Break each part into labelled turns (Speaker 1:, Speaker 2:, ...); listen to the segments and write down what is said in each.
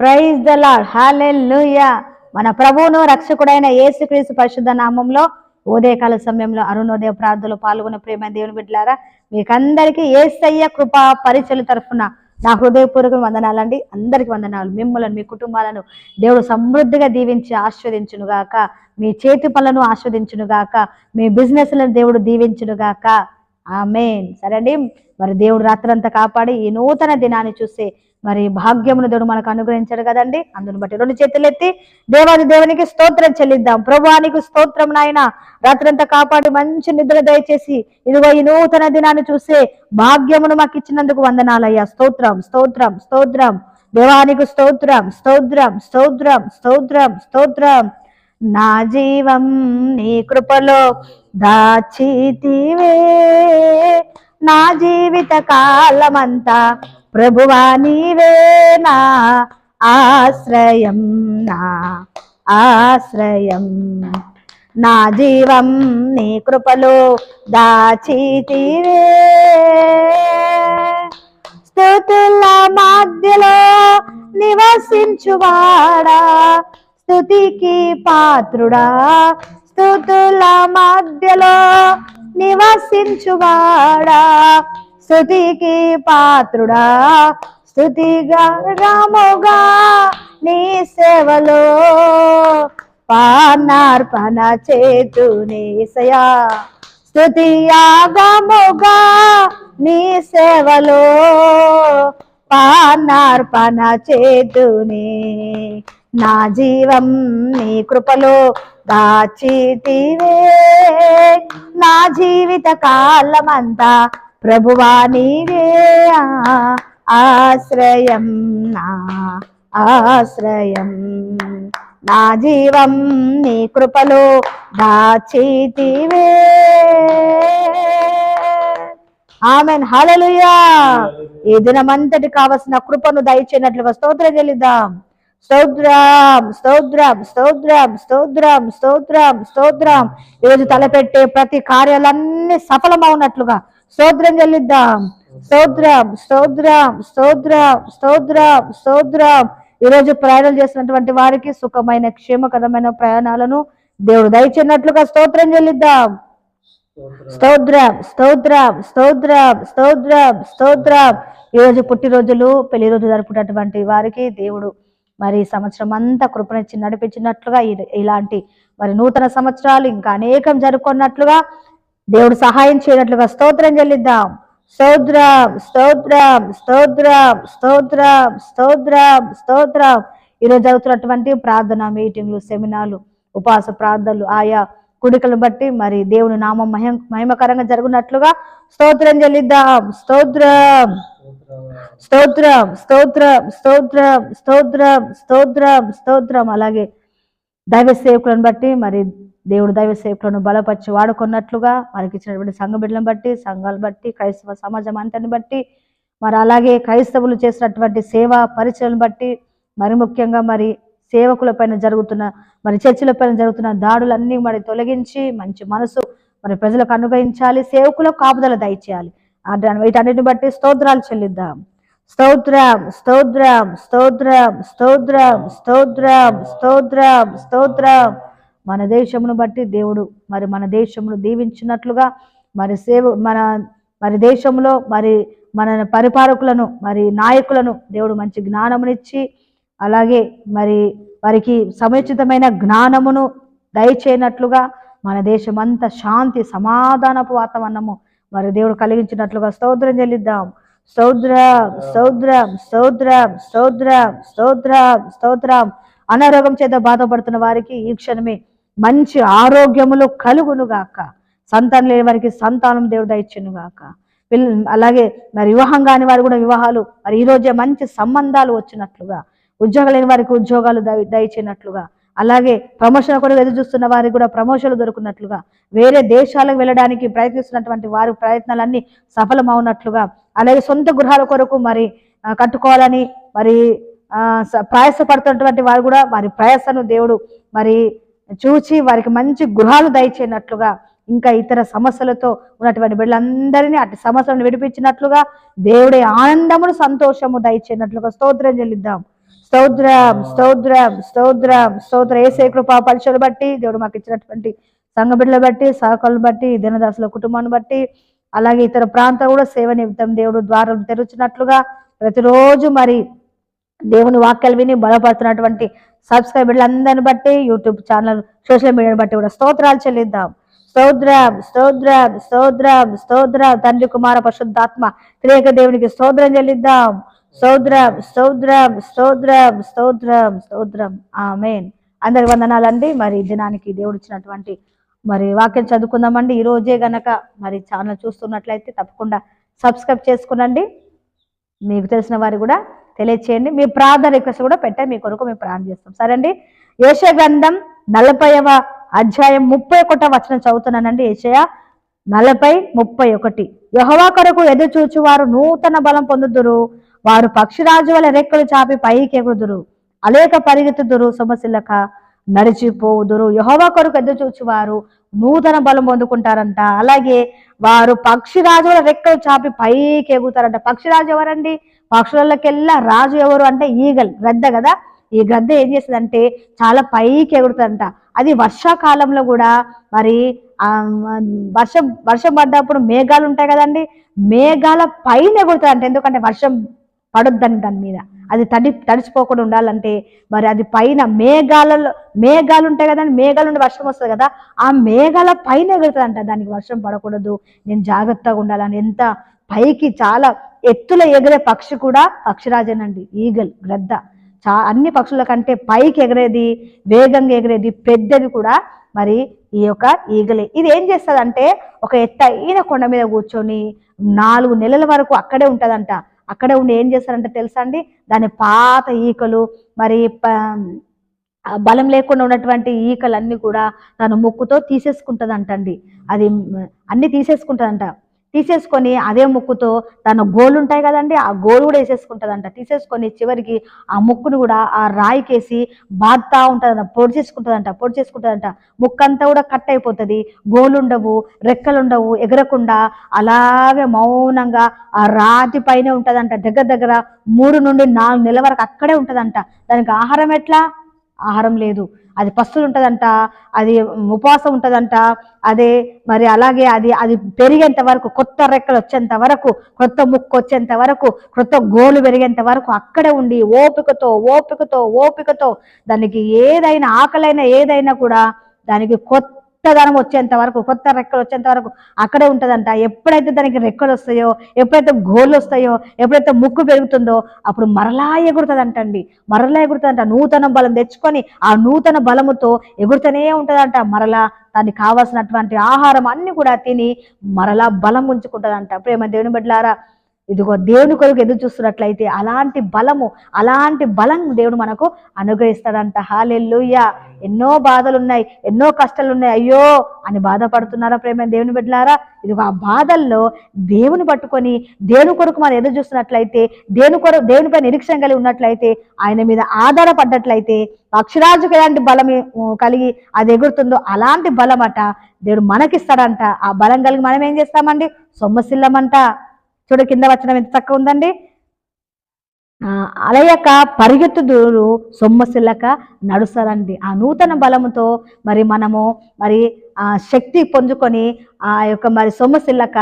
Speaker 1: Praise the lord hallelujah మన ప్రభువును రక్షకుడైన యేసుక్రీస్తు పరిశుద్ధ నామంలో ఉదయకాల సమయంలో అరుణోదయ ప్రార్థనలో పాల్గొన్న ప్రేమ దేవుని బిడ్డలారా మీకందరికీ ఏసయ్య కృపా పరిచయల తరఫున నా హృదయపూర్వక వందనాలండి. అందరికి వందనాలు. మిమ్మల్ని మీ కుటుంబాలను దేవుడు సమృద్ధిగా దీవించి ఆస్వాదించునుగాక. మీ చేతి పనులను ఆస్వాదించునుగాక. మీ బిజినెస్లను దేవుడు దీవించునుగాక. ఆమెన్. సరే అండి మరి దేవుడు రాత్రంతా కాపాడి ఈ నూతన దినాన్ని చూసే మరి భాగ్యమును దేవుడు మనకు అనుగ్రహించాడు కదండి? అందుని బట్టి రెండు చేతులు ఎత్తి దేవాది దేవునికి స్తోత్రం చెల్లిద్దాం. ప్రభువానికి స్తోత్రం నాయన. రాత్రంతా కాపాడి మంచి నిద్ర దయచేసి ఇదిగో ఈ నూతన దినాన్ని చూసే భాగ్యమును మాకు ఇచ్చినందుకు వందనాలయ్యా. స్తోత్రం స్తోత్రం స్తోత్రం. దేవానికి స్తోత్రం స్తోత్రం స్తోత్రం స్తోత్రం స్తోత్రం. నా జీవం నీ కృపలో దాచితివే. నా జీవిత కాలమంతా ప్రభువా నీవే నా ఆశ్రయం నా ఆశ్రయం. నా జీవం నీ కృపలో దాచితివే. స్థుతుల మధ్యలో నివసించువాడా. స్థుతికి పాత్రుడా స్థుతుల మధ్యలో నివసించువాడా. స్థుతికి పాత్రుడా స్థుతిగా రాముగా నీ సేవలో పానార్పణ చేతునేసయా స్థుతి యాగముగా నీ సేవలో పానార్పణ చేతునే నా జీవం నీ కృపలో దాచితివే. నా జీవిత కాలమంతా ప్రభువా నీవే. ఆశ్రయం నా ఆశ్రయం. నా జీవం నీ కృపలో దాచితివే. ఆమెన్. హలలుయా ఈ దినమంతటి కావలసిన కృపను దయచేనట్లుగా స్తోత్రం చెల్లిద్దాం. స్తోత్రం స్తోత్రం స్తోత్రం స్తోత్రం స్తోత్రం స్తోత్రం ఈరోజు తలపెట్టే ప్రతి కార్యాలన్నీ సఫలమవునట్లుగా స్తోత్రం చెల్లిద్దాం స్తోత్రం స్తోత్రం స్తోత్రం స్తోత్రం స్తోత్రం ఈరోజు ప్రయాణాలు చేసినటువంటి వారికి సుఖమైన క్షేమకరమైన ప్రయాణాలను దేవుడు దయచేయనట్లుగా స్తోత్రం చెల్లిద్దాం స్తోత్రం స్తోత్రం స్తోత్రం స్తోత్రం స్తోత్రం ఈరోజు పుట్టినరోజులు పెళ్ళి రోజు జరుపుకున్నటువంటి వారికి దేవుడు మరి సంవత్సరం అంతా కృపణించి నడిపించినట్లుగా ఇలాంటి మరి నూతన సంవత్సరాలు ఇంకా అనేకం జరుపుకున్నట్లుగా దేవుడు సహాయం చేయనట్లుగా స్తోత్రం చెల్లిద్దాం. స్తోత్రం స్తోత్రం స్తోత్రం స్తోత్రం స్తోత్రం స్తోత్రం. ఈరోజు జరుగుతున్నటువంటి ప్రార్థన మీటింగ్లు సెమినార్లు ఉపవాస ప్రార్థనలు ఆయా కుడికలు బట్టి మరి దేవుని నామం మహిమ మహిమకరంగా జరుగునట్లుగా స్తోత్రం చెల్లిద్దాం. స్తోత్రం. స్తోత్రం స్తోత్రం స్తోత్రం స్తోత్రం స్తోత్రం స్తోత్రం. అలాగే దైవ సేవకులను బట్టి మరి దేవుడు దైవ సేవకులను బలపరిచి వాడుకున్నట్లుగా మనకి ఇచ్చినటువంటి సంఘ బిడ్డలను బట్టి సంఘాలు బట్టి క్రైస్తవ సమాజం అంతని బట్టి మరి అలాగే క్రైస్తవులు చేసినటువంటి సేవా పరిచయలను బట్టి మరి ముఖ్యంగా మరి సేవకుల పైన జరుగుతున్న మరి చర్చిల పైన జరుగుతున్న దాడులన్నీ మరి తొలగించి మంచి మనసు మరి ప్రజలకు అనుగ్రహించాలి సేవకులకు కాపుదల దయచేయాలి. వీటన్నిటిని బట్టి స్తోత్రాలు చెల్లిద్దాం. స్తోత్రం స్తోత్రం స్తోత్రం స్తోత్రం స్తోత్రం స్తోత్రం స్తోత్రం. మన దేశమును బట్టి దేవుడు మరి మన దేశమును దీవించినట్లుగా మరి సేవ మన మరి దేశంలో మరి మన పరిపాలకులను మరి నాయకులను దేవుడు మంచి జ్ఞానమునిచ్చి అలాగే మరి వారికి సముచితమైన జ్ఞానమును దయచేయనట్లుగా మన దేశమంతా శాంతి సమాధానపు వాతావరణము మరి దేవుడు కలిగించినట్లుగా స్తోత్రం చెల్లిద్దాం. స్తోత్రం స్తోత్రం స్తోత్రం స్తోత్రం స్తోత్రం స్తోత్రం. అనారోగ్యం చేత బాధపడుతున్న వారికి ఈ క్షణమే మంచి ఆరోగ్యములు కలుగును గాక సంతానం లేని వారికి సంతానం దేవుడు దయచును గాక పిల్ల అలాగే మరి వివాహం కాని వారు కూడా వివాహాలు మరి ఈ రోజే మంచి సంబంధాలు వచ్చినట్లుగా ఉద్యోగాలు లేని వారికి ఉద్యోగాలు దయ దయచేయనట్లుగా అలాగే ప్రమోషన్ కూడా ఎదురు చూస్తున్న వారికి కూడా ప్రమోషన్లు దొరుకున్నట్లుగా వేరే దేశాలకు వెళ్ళడానికి ప్రయత్నిస్తున్నటువంటి వారి ప్రయత్నాలన్నీ సఫలమవునట్లుగా అలాగే సొంత గృహాల కొరకు మరి కట్టుకోవాలని మరి స- ప్రయాసపడుతున్నటువంటి వారు కూడా వారి ప్రయాసను దేవుడు మరి చూచి వారికి మంచి గృహాలు దయచేయనట్లుగా ఇంకా ఇతర సమస్యలతో ఉన్నటువంటి బిడ్డలందరినీ అటు సమస్యలను విడిపించినట్లుగా దేవుడి ఆనందమును సంతోషము దయచేయనట్లుగా స్తోత్రం చెల్లిద్దాం. స్తోత్రం స్తోత్రం స్తోత్రం స్తోత్ర. ఏసే కృపా పరిచయలు బట్టి దేవుడు మాకు ఇచ్చినటువంటి సంఘ బిడ్డలు బట్టి సహకారులు బట్టి దినదాసుల కుటుంబాన్ని బట్టి అలాగే ఇతర ప్రాంతాలు కూడా సేవ నిమిత్తం దేవుడు ద్వారం తెరుచినట్లుగా ప్రతిరోజు మరి దేవుని వాక్యాలు విని బలపడుతున్నటువంటి సబ్స్క్రైబర్లు అందరిని బట్టి యూట్యూబ్ ఛానల్ సోషల్ మీడియాని బట్టి కూడా స్తోత్రాలు చెల్లిద్దాం. స్తోత్రం స్తోత్రం స్తోత్రం స్తోత్రం. తండ్రి కుమార పరిశుద్ధాత్మ త్రియేక దేవునికి స్తోత్రం చెల్లిద్దాం. స్తోత్రం స్తోత్రం స్తోత్రం స్తోత్రం స్తోత్రం ఆమెన్. అందరి వందనాలండి. మరి దినానికి దేవుడు ఇచ్చినటువంటి మరి వాక్యం చదువుకుందామండి. ఈ రోజే గనక మరి ఛానల్ చూస్తున్నట్లయితే తప్పకుండా సబ్స్క్రైబ్ చేసుకునండి. మీకు తెలిసిన వారు కూడా తెలియచేయండి. మీ ప్రార్థన రిక్వెస్ట్ కూడా పెట్టే మీ కొరకు మేము ప్రార్థన చేస్తాం. సరే అండి ఏష గ్రంథం నలభైవ అధ్యాయం ముప్పై ఒకటో వచనం చదువుతున్నానండి. ఏషయ నలభై ముప్పై ఒకటి. యహోవా కొరకు ఎదురు చూచు వారు నూతన బలం పొందుదురు. వారు పక్షిరాజు వల్ల రెక్కలు చాపి పైకి ఎగురుదురు అలేక పరిగెత్తుదురు సొమసిల్లక నడిచిపోవుదురు. యహోవా కొరకు ఎద్దు చూచివారు నూతన బలం పొందుకుంటారంట. అలాగే వారు పక్షిరాజు వల్ల రెక్కలు చాపి పైకి ఎగుతారంట. పక్షిరాజు ఎవరండి? పక్షులకెల్లా రాజు ఎవరు అంటే ఈగల్ గ్రద్ద కదా. ఈ గ్రద్ద ఏం చేస్తుందంటే చాలా పైకి ఎగురుతుందంట అది వర్షాకాలంలో కూడా మరి వర్షం వర్షం పడ్డప్పుడు మేఘాలు ఉంటాయి కదండి. మేఘాల పైన ఎగురుతుందంట ఎందుకంటే వర్షం పడొద్దని దాని మీద. అది తడి తడిచిపోకుండా ఉండాలంటే మరి అది పైన మేఘాలలో మేఘాలు ఉంటాయి కదండి మేఘాల నుండి వర్షం వస్తుంది కదా ఆ మేఘాల పైన ఎగురుతుందంట దానికి వర్షం పడకూడదు నేను జాగ్రత్తగా ఉండాలని. ఎంత పైకి చాలా ఎత్తుల ఎగిరే పక్షి కూడా పక్షిరాజేనండి. ఈగల్ గ్రద్ద. చా అన్ని పక్షుల కంటే పైకి ఎగిరేది వేగంగా ఎగిరేది పెద్దది కూడా మరి ఈ యొక్క ఈగలే. ఇది ఏం చేస్తుందంటే ఒక ఎత్తైన కొండ మీద కూర్చొని నాలుగు నెలల వరకు అక్కడే ఉంటుందంట. అక్కడే ఉండి ఏం చేస్తారంటే తెలుసా అండి? దాని పాత ఈకలు మరి ప- బలం లేకుండా ఉన్నటువంటి ఈకలన్నీ కూడా తను ముక్కుతో తీసేసుకుంటదంటండి. అది అన్ని తీసేసుకుంటుందంట. తీసేసుకొని అదే ముక్కుతో తన గోలు ఉంటాయి కదండి ఆ గోలు కూడా వేసేసుకుంటుందంట. తీసేసుకొని చివరికి ఆ ముక్కును కూడా ఆ రాయికేసి బాగుతా ఉంటుందంట పొడి చేసుకుంటుందంట పొడి చేసుకుంటుందంట. ముక్కంతా కూడా కట్ అయిపోతుంది. గోలుండవు రెక్కలుండవు ఎగరకుండా అలాగే మౌనంగా ఆ రాతి పైనే ఉంటుందంట. దగ్గర దగ్గర మూడు నుండి నాలుగు నెలల వరకు అక్కడే ఉంటుందంట. దానికి ఆహారం ఎట్లా? ఆహారం లేదు. అది పస్తులు ఉంటుందంట అది ఉపవాసం ఉంటుందంట అదే మరి అలాగే అది అది పెరిగేంత వరకు కొత్త రెక్కలు వచ్చేంత వరకు కొత్త ముక్కు వచ్చేంత వరకు కొత్త గోలు పెరిగేంత వరకు అక్కడే ఉండి ఓపికతో ఓపికతో ఓపికతో దానికి ఏదైనా ఆకలైనా ఏదైనా కూడా దానికి కొత్త కొత్తదనం వచ్చేంత వరకు కొత్త రెక్కలు వచ్చేంత వరకు అక్కడే ఉంటుందంట. ఎప్పుడైతే దానికి రెక్కలు వస్తాయో ఎప్పుడైతే గోళ్ళు వస్తాయో ఎప్పుడైతే ముక్కు పెరుగుతుందో అప్పుడు మరలా ఎగురుతుందంట అండి మరలా ఎగురుతుందంట. నూతన బలం తెచ్చుకొని ఆ నూతన బలముతో ఎగురుతూనే ఉంటదంట. మరలా దానికి కావాల్సినటువంటి ఆహారం అన్ని కూడా తిని మరలా బలం ఉంచుకుంటుందంట. ప్రేమ దేవుని బిడ్డలారా ఇదిగో దేవుని కొరకు ఎదురు చూస్తున్నట్లయితే అలాంటి బలము అలాంటి బలం దేవుడు మనకు అనుగ్రహిస్తాడంట. హాలెల్లుయ్య ఎన్నో బాధలు ఉన్నాయి ఎన్నో కష్టాలు ఉన్నాయి అయ్యో అని బాధపడుతున్నారా ప్రేమ దేవుని బిడ్డలారా? ఇదిగో ఆ బాధల్లో దేవుని పట్టుకొని దేవుని కొరకు మనం ఎదురు చూస్తున్నట్లయితే దేవుని కొరకు దేవునిపై నిరీక్షణ కలిగి ఉన్నట్లయితే ఆయన మీద ఆధారపడ్డట్లయితే పక్షిరాజుకు ఎలాంటి బలం కలిగి అది ఎగురుతుందో అలాంటి బలం అట దేవుడు మనకిస్తాడంట. ఆ బలం కలిగి మనం ఏం చేస్తామండి? సొమ్మసిల్లమంట. చూడు కింద వచ్చిన ఎంత చక్కగా ఉందండి? అలయక పరిగెత్తుదురు సొమ్మసిల్లక నడుస్తారండి ఆ నూతన బలముతో మరి మనము మరి ఆ శక్తి పొందుకొని ఆ యొక్క మరి సొమ్మసిల్లక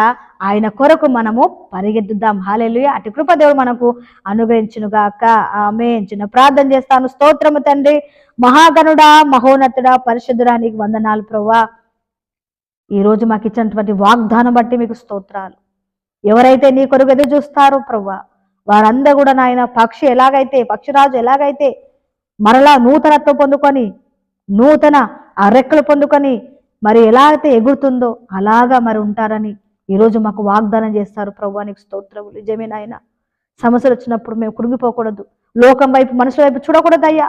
Speaker 1: ఆయన కొరకు మనము పరిగెత్తుదాం. హాలేలుయ అటు కృపదేవుడు మనకు అనుగ్రహించునుగాక ఆమె చిన్న ప్రార్థన చేస్తాను. స్తోత్రము తండ్రి. మహాగణుడా మహోన్నతుడా పరిశుద్ధుడా నీకు వందనాలు ప్రవ్వా. ఈ రోజు మాకు ఇచ్చినటువంటి వాగ్దానం బట్టి మీకు స్తోత్రాలు. ఎవరైతే నీ కొరకు ఎదురు చూస్తారో ప్రవ్వా వారందరూ కూడా నాయన పక్షి ఎలాగైతే పక్షిరాజు ఎలాగైతే మరలా నూతనత్వం పొందుకొని నూతన ఆ రెక్కలు పొందుకొని మరి ఎలా అయితే ఎగురుతుందో అలాగా మరి ఉంటారని ఈరోజు మాకు వాగ్దానం చేస్తారు ప్రభు నీకు స్తోత్రము నిజమే నాయన. సమస్యలు వచ్చినప్పుడు మేము కురిగిపోకూడదు లోకం వైపు మనుషుల వైపు చూడకూడదు అయ్యా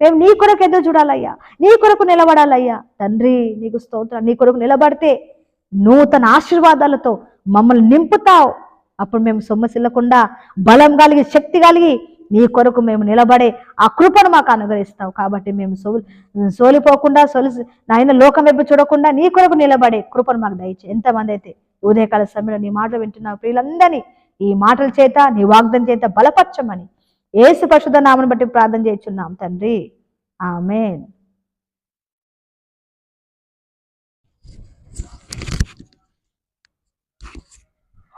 Speaker 1: మేము నీ కొరకు ఎదురు చూడాలయ్యా. నీ కొరకు నిలబడాలయ్యా. తండ్రి నీకు స్తోత్రం. నీ కొరకు నిలబడితే నూతన ఆశీర్వాదాలతో మమ్మల్ని నింపుతావు. అప్పుడు మేము సొమ్మసిల్లకుండా బలం కలిగి శక్తి కలిగి నీ కొరకు మేము నిలబడే ఆ కృపను మాకు అనుగ్రహిస్తావు. కాబట్టి మేము సో సోలిపోకుండా సొలి నాయన లోకం వైపు చూడకుండా నీ కొరకు నిలబడే కృపను మాకు దయచే ఎంతమంది అయితే ఉదయకాల సమయంలో నీ మాటలు వింటున్న ప్రియులందరినీ ఈ మాటల చేత నీ వాగ్దం చేత బలపరచమని ఏసు పశుధ నామను బట్టి ప్రార్థన చేస్తున్నాం తండ్రి. ఆమెన్.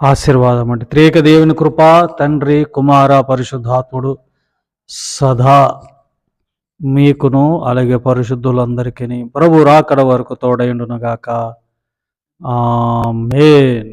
Speaker 2: ఆశీర్వాదం అంటే త్రేక దేవుని కృప తండ్రి కుమార పరిశుద్ధాత్ముడు సదా మీకును అలాగే పరిశుద్ధులందరికీ ప్రభు రాకడ వరకు తోడైండునుగాక. మేన్